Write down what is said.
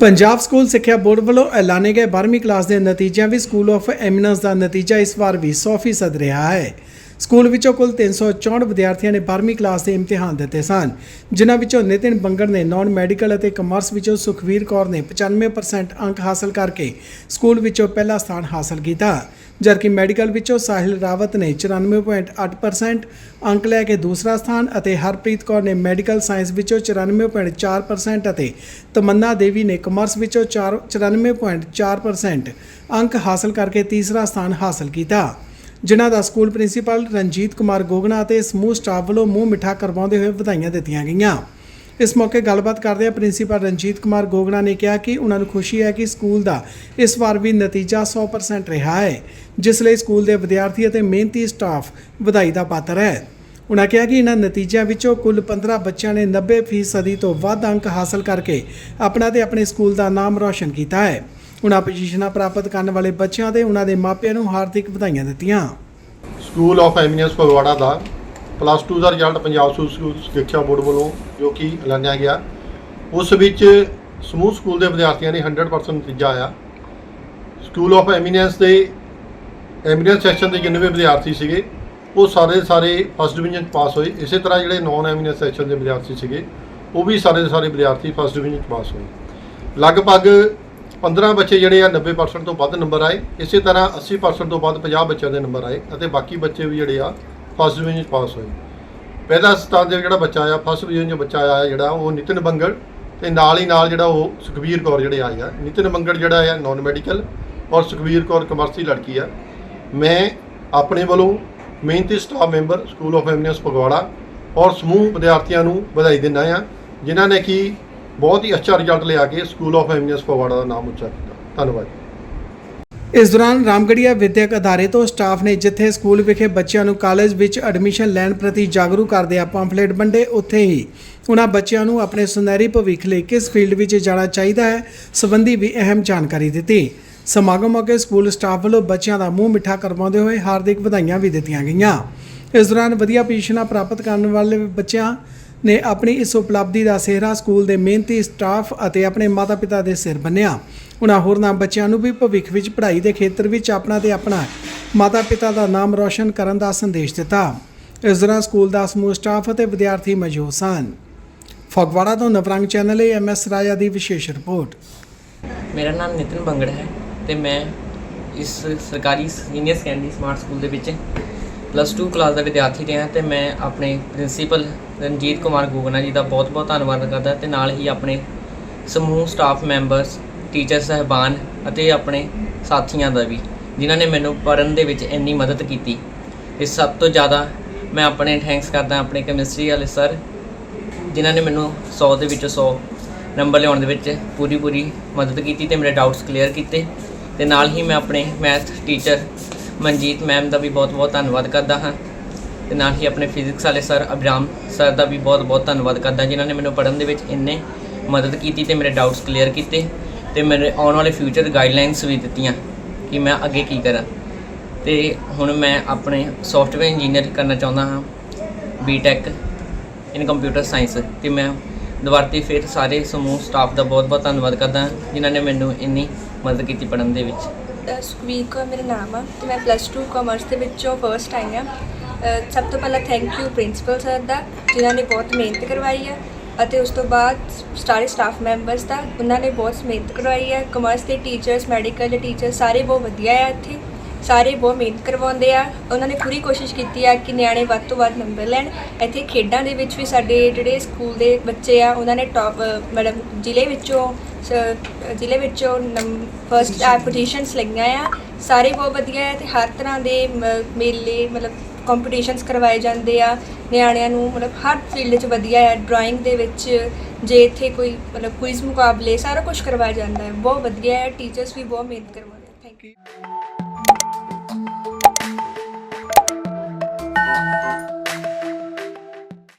Punjab school ਸਿੱਖਿਆ board ਵੱਲੋਂ ਐਲਾਨੇ ਗਏ 12ਵੀਂ ਕਲਾਸ ਦੇ ਨਤੀਜਿਆਂ ਵਿੱਚ ਸਕੂਲ ਆਫ ਐਮੀਨੈਂਸ ਦਾ ਨਤੀਜਾ ਇਸ ਵਾਰ ਵੀ 100% ਰਿਹਾ ਹੈ। ਸਕੂਲ ਵਿੱਚੋਂ ਕੁੱਲ 364 ਵਿਦਿਆਰਥੀਆਂ ਨੇ 12ਵੀਂ ਕਲਾਸ ਦੇ ਇਮਤਿਹਾਨ ਦਿੱਤੇ ਸਨ, ਜਿਨ੍ਹਾਂ ਵਿੱਚੋਂ ਨਿਤਿਨ ਬੰਗੜ ਨੇ ਨਾਨ ਮੈਡੀਕਲ ਅਤੇ ਕਮਰਸ ਵਿੱਚੋਂ ਸੁਖਵੀਰ ਕੌਰ ਨੇ 95% ਅੰਕ ਹਾਸਲ ਕਰਕੇ ਸਕੂਲ ਵਿੱਚੋਂ ਪਹਿਲਾ ਸਥਾਨ ਹਾਸਲ ਕੀਤਾ, ਜਦਕਿ ਮੈਡੀਕਲ ਵਿੱਚੋਂ ਸਾਹਿਲ ਰਾਵਤ ਨੇ 94.8% ਅੰਕ ਲੈ ਕੇ ਦੂਸਰਾ ਸਥਾਨ ਅਤੇ ਹਰਪ੍ਰੀਤ ਕੌਰ ਨੇ ਮੈਡੀਕਲ ਸਾਇੰਸ ਵਿੱਚੋਂ 94.4% ਅਤੇ ਤਮੰਨਾ ਦੇਵੀ ਨੇ ਕਮਰਸ ਵਿੱਚੋਂ ਚਾਰ- 94.4% ਅੰਕ ਹਾਸਲ ਕਰਕੇ ਤੀਸਰਾ ਸਥਾਨ ਹਾਸਲ ਕੀਤਾ। ਜਿਨ੍ਹਾਂ ਦਾ ਸਕੂਲ ਪ੍ਰਿੰਸੀਪਲ ਰਣਜੀਤ ਕੁਮਾਰ ਗੋਗਨਾ ਅਤੇ ਸਮੂਹ ਸਟਾਫ ਵੱਲੋਂ ਮੂੰਹ ਮਿੱਠਾ ਕਰਵਾਉਂਦੇ ਹੋਏ ਵਧਾਈਆਂ ਦਿੱਤੀਆਂ ਗਈਆਂ। ਇਸ ਮੌਕੇ ਗੱਲਬਾਤ ਕਰਦਿਆਂ ਪ੍ਰਿੰਸੀਪਲ ਰਣਜੀਤ ਕੁਮਾਰ ਗੋਗਨਾ ਨੇ ਕਿਹਾ ਕਿ ਉਹਨਾਂ ਨੂੰ ਖੁਸ਼ੀ ਹੈ ਕਿ ਸਕੂਲ ਦਾ ਇਸ ਵਾਰ ਵੀ ਨਤੀਜਾ 100% ਰਿਹਾ ਹੈ, ਜਿਸ ਲਈ ਸਕੂਲ ਦੇ ਵਿਦਿਆਰਥੀ ਅਤੇ ਮਿਹਨਤੀ ਸਟਾਫ ਵਧਾਈ ਦਾ ਪਾਤਰ ਹੈ। ਉਹਨਾਂ ਕਿਹਾ ਕਿ ਇਹਨਾਂ ਨਤੀਜਿਆਂ ਵਿੱਚੋਂ ਕੁੱਲ 15 ਬੱਚਿਆਂ ਨੇ 90% ਤੋਂ ਵੱਧ ਅੰਕ ਹਾਸਲ ਕਰਕੇ ਆਪਣਾ ਤੇ ਆਪਣੇ ਸਕੂਲ ਦਾ ਨਾਮ ਰੌਸ਼ਨ ਕੀਤਾ ਹੈ। ਉਹਨਾਂ ਪੋਜੀਸ਼ਨਾਂ ਪ੍ਰਾਪਤ ਕਰਨ ਵਾਲੇ ਬੱਚਿਆਂ ਤੇ ਉਹਨਾਂ ਦੇ ਮਾਪਿਆਂ ਨੂੰ ਹਾਰਦਿਕ ਵਧਾਈਆਂ ਦਿੱਤੀਆਂ। ਸਕੂਲ ਆਫ ਐਮੀਨੈਂਸ ਫਗਵਾੜਾ ਦਾ ਪਲੱਸ 2 ਦਾ ਰਿਜ਼ਲਟ ਪੰਜਾਬ ਸਕੂਲ ਸਿੱਖਿਆ ਬੋਰਡ ਵੱਲੋਂ ਜੋ ਕਿ ਐਲਾਨਿਆ ਗਿਆ। ਉਸ ਵਿੱਚ ਸਮੂਹ ਸਕੂਲ ਦੇ ਵਿਦਿਆਰਥੀਆਂ ਨੇ 100% ਨਤੀਜਾ ਆਇਆ। ਸਕੂਲ ਆਫ ਐਮੀਨੈਂਸ ਦੇ ਐਮੀਨੈਂਸ ਸੈਕਸ਼ਨ ਦੇ ਜਿੰਨੇ ਵੀ ਵਿਦਿਆਰਥੀ ਸੀਗੇ, ਉਹ ਸਾਰੇ ਸਾਰੇ ਫਸਟ ਡਿਵੀਜ਼ਨ 'ਚ ਪਾਸ ਹੋਏ। ਇਸੇ ਤਰ੍ਹਾਂ ਜਿਹੜੇ ਨਾਨ ਐਮੀਨੈਂਸ ਸੈਕਸ਼ਨ ਦੇ ਵਿਦਿਆਰਥੀ ਸੀਗੇ, ਉਹ ਵੀ ਸਾਰੇ ਦੇ ਸਾਰੇ ਵਿਦਿਆਰਥੀ ਫਸਟ ਡਿਵੀਜ਼ਨ 'ਚ ਪਾਸ ਹੋਏ। ਲਗਭਗ 15 ਬੱਚੇ ਜਿਹੜੇ ਆ 90% ਤੋਂ ਵੱਧ ਨੰਬਰ ਆਏ। ਇਸੇ ਤਰ੍ਹਾਂ 80% ਤੋਂ ਵੱਧ 50 ਬੱਚਿਆਂ ਦੇ ਨੰਬਰ ਆਏ ਅਤੇ ਬਾਕੀ ਬੱਚੇ ਵੀ ਜਿਹੜੇ ਆ ਫਸਟ ਡਿਵੀਜ਼ਨ 'ਚ ਪਾਸ ਹੋਏ। ਪਹਿਲਾ ਸਥਾਨ ਦੇ ਜਿਹੜਾ ਬੱਚਾ ਆਇਆ ਫਸਟ ਡਿਵੀਜ਼ਨ 'ਚ ਬੱਚਾ ਆਇਆ ਜਿਹੜਾ, ਉਹ ਨਿਤਿਨ ਬੰਗੜ ਤੇ ਨਾਲ ਹੀ ਨਾਲ ਜਿਹੜਾ ਉਹ ਸੁਖਬੀਰ ਕੌਰ ਜਿਹੜੇ ਆਏ ਆ। ਨਿਤਿਨ ਬੰਗੜ ਜਿਹੜਾ ਆ ਨਾਨ ਮੈਡੀਕਲ ਔਰ ਸੁਖਬੀਰ ਕੌਰ ਕਮਰਸੀ ਲੜਕੀ ਆ। ਮੈਂ ਆਪਣੇ ਵੱਲੋਂ ਮਿਹਨਤੀ staff member school of eminence Phagwara ਔਰ ਸਮੂਹ ਵਿਦਿਆਰਥੀਆਂ ਨੂੰ ਵਧਾਈ ਦਿੰਦਾ ਆ, ਜਿਨ੍ਹਾਂ ਨੇ ਕਿ ਬਹੁਤ ਹੀ ਅੱਛਾ ਰਿਜ਼ਲਟ ਲਿਆ ਕੇ ਸਕੂਲ ਆਫ ਐਮੀਨੈਂਸ ਫਗਵਾੜਾ ਦਾ ਨਾਮ ਉੱਚਾ ਕੀਤਾ। ਧੰਨਵਾਦ ਇਸ ਦੌਰਾਨ ਰਾਮਗੜੀਆ ਵਿਦਿਅਕ ਅਦਾਰੇ ਤੋਂ ਸਟਾਫ ਨੇ ਜਿੱਥੇ ਸਕੂਲ ਵਿਖੇ ਬੱਚਿਆਂ ਨੂੰ ਕਾਲਜ ਵਿੱਚ ਐਡਮਿਸ਼ਨ ਲੈਣ ਪ੍ਰਤੀ ਜਾਗਰੂਕ ਕਰਦੇ ਆ ਪੰਫਲੇਟ ਵੰਡੇ, ਉੱਥੇ ਹੀ ਉਹਨਾਂ ਬੱਚਿਆਂ ਨੂੰ ਆਪਣੇ ਸੁਨਹਿਰੀ ਭਵਿੱਖ ਲਈ ਕਿਸ ਫੀਲਡ ਵਿੱਚ ਜਾਣਾ ਚਾਹੀਦਾ ਹੈ ਸੰਬੰਧੀ ਵੀ ਅਹਿਮ ਜਾਣਕਾਰੀ ਦਿੱਤੀ। ਸਮਾਗਮ ਮੌਕੇ ਸਕੂਲ ਸਟਾਫ ਵੱਲੋਂ ਬੱਚਿਆਂ ਦਾ ਮੂੰਹ ਮਿੱਠਾ ਕਰਵਾਉਂਦੇ ਹੋਏ ਹਾਰਦਿਕ ਵਧਾਈਆਂ ਵੀ ਦਿੱਤੀਆਂ ਗਈਆਂ। ਇਸ ਦੌਰਾਨ ਵਧੀਆ ਪੋਜੀਸ਼ਨਾਂ ਪ੍ਰਾਪਤ ਕਰਨ ਵਾਲੇ ਬੱਚਿਆਂ ਨੇ ਆਪਣੀ ਇਸ ਉਪਲਬਧੀ ਦਾ ਸਿਹਰਾ ਸਕੂਲ ਦੇ ਮਿਹਨਤੀ ਸਟਾਫ ਅਤੇ ਆਪਣੇ ਮਾਤਾ-ਪਿਤਾ ਦੇ ਸਿਰ ਬੰਨਿਆ। ਉਹਨਾਂ ਹੋਰਨਾਂ ਬੱਚਿਆਂ ਨੂੰ ਵੀ ਭਵਿੱਖ ਵਿੱਚ ਪੜ੍ਹਾਈ ਦੇ ਖੇਤਰ ਵਿੱਚ ਆਪਣਾ ਤੇ ਆਪਣਾ ਮਾਤਾ-ਪਿਤਾ ਦਾ ਨਾਮ ਰੌਸ਼ਨ ਕਰਨ ਦਾ ਸੰਦੇਸ਼ ਦਿੱਤਾ। ਇਸ ਦੌਰਾਨ ਸਕੂਲ ਦਾ ਸਮੂਹ ਸਟਾਫ ਅਤੇ ਵਿਦਿਆਰਥੀ ਮੌਜੂਦ ਸਨ। ਫਗਵਾੜਾ ਤੋਂ ਨਵਰੰਗ ਚੈਨਲ ਲਈ ਐਮਐਸ ਰਾਜਾ ਦੀ ਵਿਸ਼ੇਸ਼ ਰਿਪੋਰਟ। ਮੇਰਾ ਨਾਮ ਨਿਤਿਨ ਬੰਗੜ ਹੈ ਤੇ ਮੈਂ ਇਸ ਸਰਕਾਰੀ ਸੀਨੀਅਰ ਸੈਕੰਡਰੀ ਸਮਾਰਟ ਸਕੂਲ ਦੇ ਵਿੱਚ ਪਲੱਸ 2 ਕਲਾਸ ਦਾ ਵਿਦਿਆਰਥੀ ਰਿਹਾ ਤੇ ਮੈਂ ਆਪਣੇ ਪ੍ਰਿੰਸੀਪਲ ਰਣਜੀਤ ਕੁਮਾਰ ਗੋਗਨਾ ਜੀ ਦਾ ਬਹੁਤ-ਬਹੁਤ ਧੰਨਵਾਦ ਕਰਦਾ ਤੇ ਨਾਲ ਹੀ ਆਪਣੇ ਸਮੂਹ ਸਟਾਫ ਮੈਂਬਰਸ, ਟੀਚਰ ਸਹਿਬਾਨ ਅਤੇ ਆਪਣੇ ਸਾਥੀਆਂ ਦਾ ਵੀ, ਜਿਨ੍ਹਾਂ ਨੇ ਮੈਨੂੰ ਪੜ੍ਹਨ ਦੇ ਵਿੱਚ ਇੰਨੀ ਮਦਦ ਕੀਤੀ। ਇਸ ਸਭ ਤੋਂ ਜ਼ਿਆਦਾ ਮੈਂ ਆਪਣੇ ਥੈਂਕਸ ਕਰਦਾ ਆਪਣੇ ਕੈਮਿਸਟਰੀ ਵਾਲੇ ਸਰ ਜਿਨ੍ਹਾਂ ਨੇ ਮੈਨੂੰ 100 ਦੇ ਵਿੱਚੋਂ 100 ਨੰਬਰ ਲਿਆਉਣ ਦੇ ਵਿੱਚ ਪੂਰੀ ਪੂਰੀ ਮਦਦ ਕੀਤੀ ਤੇ ਮੇਰੇ ਡਾਊਟਸ ਕਲੀਅਰ ਕੀਤੇ ਤੇ ਨਾਲ ਹੀ ਮੈਂ ਆਪਣੇ ਮੈਥ ਟੀਚਰ ਮਨਜੀਤ ਮੈਮ ਦਾ ਵੀ ਬਹੁਤ-ਬਹੁਤ ਧੰਨਵਾਦ ਕਰਦਾ ਹਾਂ ਤੇ ਨਾਲ ਹੀ ਆਪਣੇ ਫਿਜ਼ਿਕਸ ਵਾਲੇ ਸਰ ਅਬਰਾਮ ਸਰ ਦਾ ਵੀ ਬਹੁਤ-ਬਹੁਤ ਧੰਨਵਾਦ ਕਰਦਾ ਜਿਨ੍ਹਾਂ ਨੇ ਮੈਨੂੰ ਪੜ੍ਹਨ ਦੇ ਵਿੱਚ ਇੰਨੇ ਮਦਦ ਕੀਤੀ ਤੇ ਮੇਰੇ ਡਾਊਟਸ ਕਲੀਅਰ ਕੀਤੇ ਤੇ ਮੇਰੇ ਆਉਣ ਵਾਲੇ ਫਿਊਚਰ ਗਾਈਡਲਾਈਨਸ ਵੀ ਦਿੱਤੀਆਂ ਕਿ ਮੈਂ ਅੱਗੇ ਕੀ ਕਰਾਂ। ਤੇ ਹੁਣ ਮੈਂ ਆਪਣੇ ਸੌਫਟਵੇਅਰ ਇੰਜੀਨੀਅਰ ਕਰਨਾ ਚਾਹੁੰਦਾ ਹਾਂ ਬੀਟੈਕ ਇਨ ਕੰਪਿਊਟਰ ਸਾਇੰਸ ਤੇ ਮੈਂ ਦੁਬਾਰਤੀ ਫਿਰ ਸਾਰੇ ਸਮੂਹ ਸਟਾਫ ਦਾ ਬਹੁਤ-ਬਹੁਤ ਧੰਨਵਾਦ ਕਰਦਾ ਹਾਂ ਜਿਨ੍ਹਾਂ ਨੇ ਮੈਨੂੰ ਇੰਨੀ ਮਦਦ ਕੀਤੀ ਪੜ੍ਹਨ ਦੇ ਵਿੱਚ। ਅ, ਕੌਰ ਮੇਰਾ ਨਾਮ ਆ ਤੇ ਮੈਂ ਪਲੱਸ 2 ਕਾਮਰਸ ਦੇ ਵਿੱਚੋਂ ਫਰਸਟ ਆਈ ਆ ਸਭ ਤੋਂ ਪਹਿਲਾਂ ਥੈਂਕ ਯੂ ਪ੍ਰਿੰਸੀਪਲ ਸਰ ਦਾ ਜਿਨ੍ਹਾਂ ਨੇ ਬਹੁਤ ਮਿਹਨਤ ਕਰਵਾਈ ਆ ਅਤੇ ਉਸ ਤੋਂ ਬਾਅਦ ਸਾਰੇ ਸਟਾਫ ਮੈਂਬਰਸ ਦਾ ਉਹਨਾਂ ਨੇ ਬਹੁਤ ਮਿਹਨਤ ਕਰਵਾਈ ਹੈ। ਕਮਰਸ ਦੇ ਟੀਚਰਸ ਮੈਡੀਕਲ ਦੇ ਟੀਚਰ ਸਾਰੇ ਬਹੁਤ ਵਧੀਆ ਆ ਇੱਥੇ। ਸਾਰੇ ਬਹੁਤ ਮਿਹਨਤ ਕਰਵਾਉਂਦੇ ਆ। ਉਹਨਾਂ ਨੇ ਪੂਰੀ ਕੋਸ਼ਿਸ਼ ਕੀਤੀ ਆ ਕਿ ਨਿਆਣੇ ਵੱਧ ਤੋਂ ਵੱਧ ਨੰਬਰ ਲੈਣ। ਇੱਥੇ ਖੇਡਾਂ ਦੇ ਵਿੱਚ ਵੀ ਸਾਡੇ ਜਿਹੜੇ ਸਕੂਲ ਦੇ ਬੱਚੇ ਆ, ਉਹਨਾਂ ਨੇ ਟੌਪ ਮਤਲਬ ਜ਼ਿਲ੍ਹੇ ਵਿੱਚੋਂ, ਸ- ਜ਼ਿਲ੍ਹੇ ਵਿੱਚੋਂ ਫਰਸਟ ਪੋਜੀਸ਼ਨਸ ਲਈਆਂ ਆ। ਸਾਰੇ ਬਹੁਤ ਵਧੀਆ ਹੈ ਤੇ ਹਰ ਤਰ੍ਹਾਂ ਦੇ, ਮ- ਮੇਲੇ, ਮਤਲਬ ਕੰਪੀਟੀਸ਼ਨਸ ਕਰਵਾਏ ਜਾਂਦੇ ਆ। ਨਿਆਣਿਆਂ ਨੂੰ ਮਤਲਬ ਹਰ ਫੀਲਡ 'ਚ ਵਧੀਆ ਹੈ ਡਰਾਇੰਗ ਦੇ ਵਿੱਚ ਜੇ ਇੱਥੇ ਕੋਈ ਮਤਲਬ ਕੁਇਜ਼ ਮੁਕਾਬਲੇ ਸਾਰਾ ਕੁਝ ਕਰਵਾਇਆ ਜਾਂਦਾ ਹੈ। ਬਹੁਤ ਵਧੀਆ ਹੈ ਟੀਚਰਸ ਵੀ ਬਹੁਤ ਮਿਹਨਤ ਕਰਵਾਉਂਦੇ ਥੈਂਕ ਯੂ Música